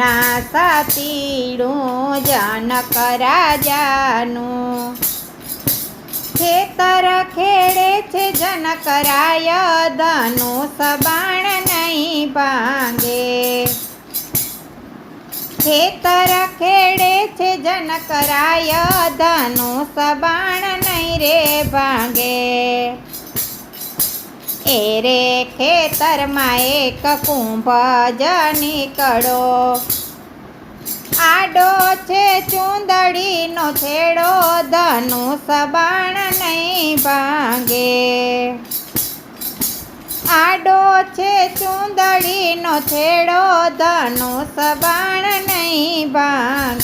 ના સતીડું, જનક રાજાનું. ખેતર ખેડે છે જનક રાય ધનુષ બાણ નહીં ભાંગે. ખેતર ખેડે છે જનકરાય ધનુષ બાણ નહીં રે ભાંગે. એ રે ખેતરમાં એક કુંભ જ નીકળો આડો છે ચૂંદડીનો છેડો, ધનુષ બાણ નહીં ભાંગે. આડો છે ચૂંદડીનો છેડો, ધનુષ બાણ નહીં ભાંગે.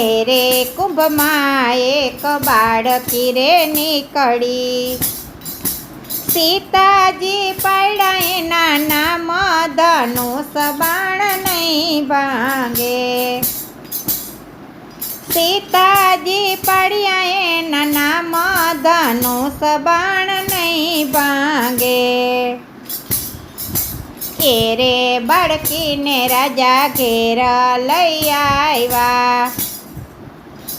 રે કુંભમાં એક બાળકી રે નીકળી. સીતાજી પાડ્યા એના નામ ધનુષ બાણ નહીં ભાંગે. સીતાજી પડ્યા એના નામ ધનુષ બાણ નહીં ભાંગે. એ બળકીને બાળકીને રાજા ઘેર લઈ આવ્યા.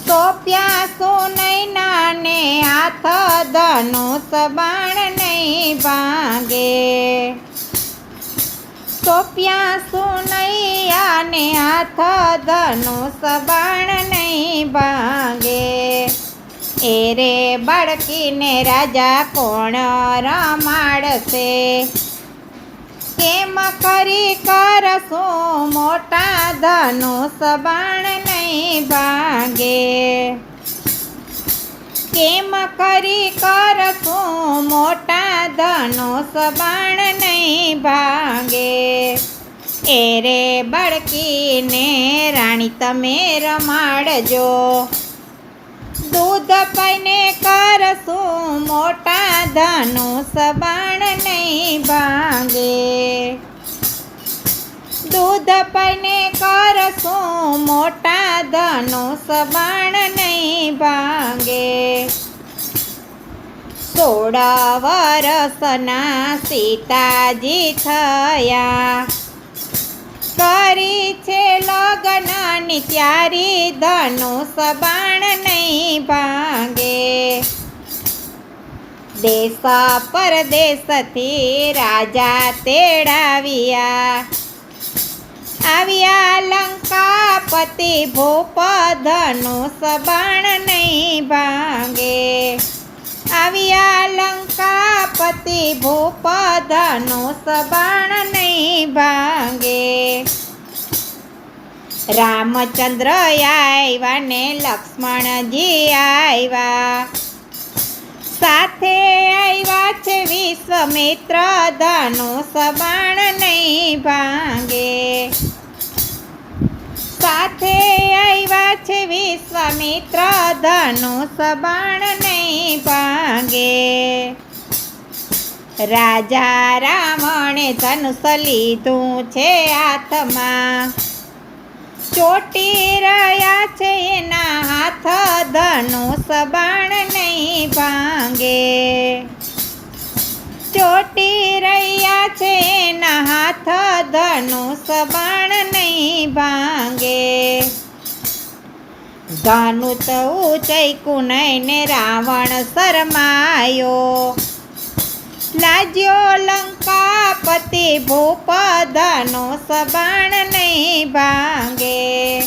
સોપ્યા સોનૈના ને હાથ ધનુષ બાણ નહીં ભાંગે. સોપ્યા સુનૈયા ને હાથ ધનુષ બાણ નહીં ભાંગે. એ રે બાળકીને રાજા કોણ રમાડશે? કેમ કરી કરશું મોટા ધનુષ બાણ નહીં ભાંગે. કેમ કરી કરશું મોટા ધનો સબાણ નહીં ભાંગે? એ રે બળકીને રાણી તમે રમાડજો. દૂધ પૈને કરશું મોટા ધનો સબાણ નહીં ભાંગે. દૂધ પૈને કરશું મોટા ધનો સબાણ નહીં ભાંગે. સોળા વરસના સીતાજી થયા. કરી છે લગ્નની ત્યારી, ધનો સબાણ નહીં ભાંગે. દેશ પરદેશથી રાજા તેડાવ્યા. આવ્યા લંકાપતિ ભૂપ ધનુષ બાણ નહીં ભાંગે. આવ્યા લંકાપતિ ભૂપ ધનુષ બાણ નહીં ભાંગે. રામચંદ્ર આવ્યા ને લક્ષ્મણજી આવ્યા સાથે આવ્યા છે વિશ્વમિત્ર ધનુષ બાણ નહીં ભાંગે. સાથે આવ્યા છે વિશ્વામિત્ર ધનુષ બાણ નહીં ભાંગે. રાજા રાવણે ધનુષ લીધું છે હાથમાં. ચોટી રહ્યા છે એના હાથ ધનુષ બાણ નહીં ભાંગે. ચોટી રહ્યા છે એના હાથ ધનુષ બાણ ભાંગે. ધનુષ ઉચૈકું ને રાવણ શરમાયો. લાજ્યો લંકાપતિ ભૂપ ધનુષ બાણ નહીં ભાંગે.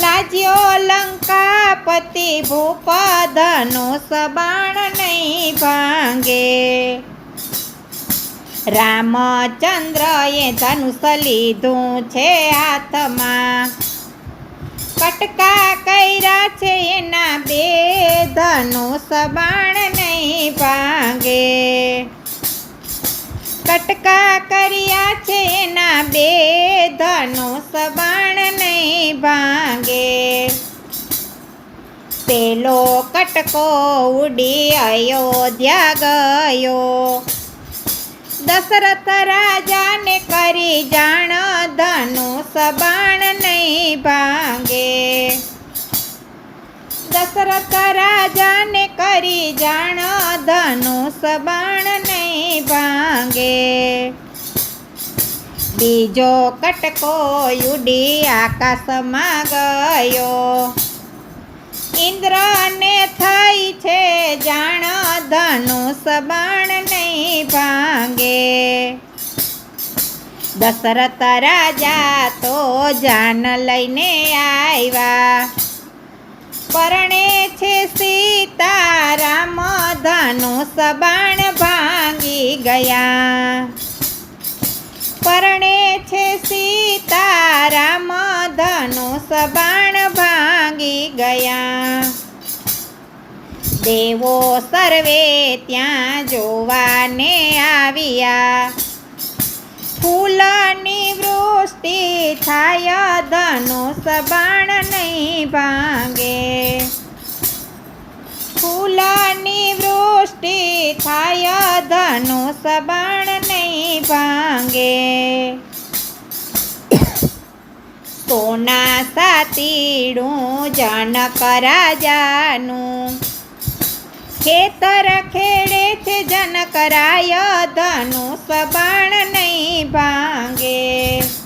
લાજ્યો લંકાપતિ ભૂપ ધનુષ બાણ નહીં ભાંગે. રામચંદ્રએ ધનુષ લીધું છે હાથમાં. કટકા કર્યા છે એના બે, ધનુષ બાણ નહીં ભાંગે. કટકા કર્યા છે એના બે, ધનુષ બાણ નહીં ભાંગે. પેલો કટકો ઉડી અયોધ્યા ગયો. દશરથ રાજાને કરી જાણ ધનુષ બાણ નહીં ભાંગે. દશરથ રાજાને કરી જાણ ધનુષ બાણ નહીં ભાંગે. બીજો કટકો ઉડી આકાશમાં ગયો. ઇન્દ્રને થઈ છે જાણ ધનુષ સબાણ નહીં ભાંગે. દશરથ રાજા તો જાન લઈને આવ્યા. પરણે છે સીતારામ ધનુષ સબાણ ભાંગી ગયા. પરણે છે સીતારામ ધનુષ સબાણ ભાંગી ગયા. દેવો સર્વે ત્યાં જોવાને આવ્યા. ફૂલની વૃષ્ટિ થાય, ધનુષ બાણ નહીં ભાંગે. ફૂલની વૃષ્ટિ થાય, ધનુષ બાણ નહીં ભાંગે. સોના સાતીડું જનક રાજાનું ખેતર ખેડે છે જનકરાય ધનુષ બાણ નહીં ભાંગે.